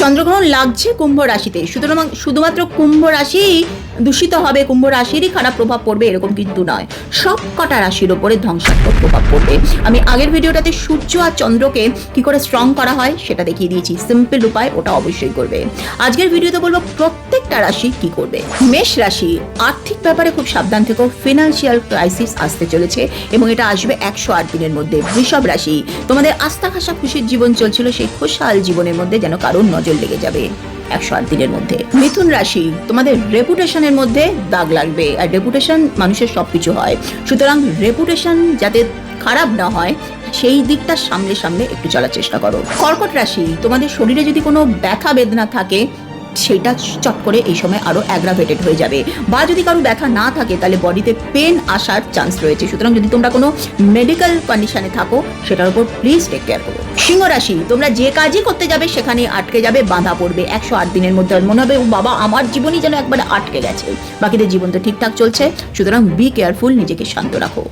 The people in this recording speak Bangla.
চন্দ্রগ্রহণ লাগছে কুম্ভ রাশিতে। সুতরাং শুধুমাত্র কুম্ভ রাশি দূষিত হবে, কুম্ভ রাশিরই খারাপ প্রভাব পড়বে, এরকম কিন্তু নয়। সব কটা রাশির ওপরে ধ্বংসাত্মক প্রভাব পড়বে। আমি আগের ভিডিওটাতে সূর্য আর চন্দ্রকে কি করে স্ট্রং করা হয় সেটা দেখিয়ে দিয়েছি। সিম্পল উপায় ওটা অবশ্যই করবে। আজকের ভিডিওতে বলব প্রত্যেকটা রাশি কি করবে। মেষ রাশি আর্থিক ব্যাপারে খুব সাবধান থেকো ফিনান্সিয়াল ক্রাইসিস আসতে চলেছে এবং এটা আসবে একশো আট দিনের মধ্যে। বৃষভ রাশি, তোমাদের আস্থা খাসা খুশির জীবন চলছিল, সেই খুশহাল জীবনের মধ্যে যেন কারোর নজর লেগে যাবে একশো আট দিনের মধ্যে। মিথুন রাশি, তোমাদের রেপুটেশনের মধ্যে দাগ লাগবে আর রেপুটেশন মানুষের সবকিছু হয়। সুতরাং রেপুটেশন যাতে খারাপ না হয়, সেই দিকটা সামনে সামনে একটু চলার চেষ্টা করো। কর্কট রাশি, তোমাদের শরীরে যদি কোনো ব্যথা বেদনা থাকে সেটা চট করে এই সময় আরও অ্যাগ্রাভেটেড হয়ে যাবে। বা যদি কারও ব্যথা না থাকে, তাহলে বডিতে পেন আসার চান্স রয়েছে। সুতরাং যদি তোমরা কোনো মেডিকেল কন্ডিশনে থাকো, সেটার উপর প্লিজ টেক কেয়ার করো। সিংহ রাশি, তোমরা যে কাজই করতে যাবে, সেখানে আটকে যাবে, বাঁধা পড়বে। একশো আট দিনের মধ্যে মনে হবে বাবা, আমার জীবনই যেন একবারে আটকে গেছে। বাকিদের জীবন তো ঠিকঠাক চলছে। সুতরাং বি কেয়ারফুল নিজেকে শান্ত রাখো।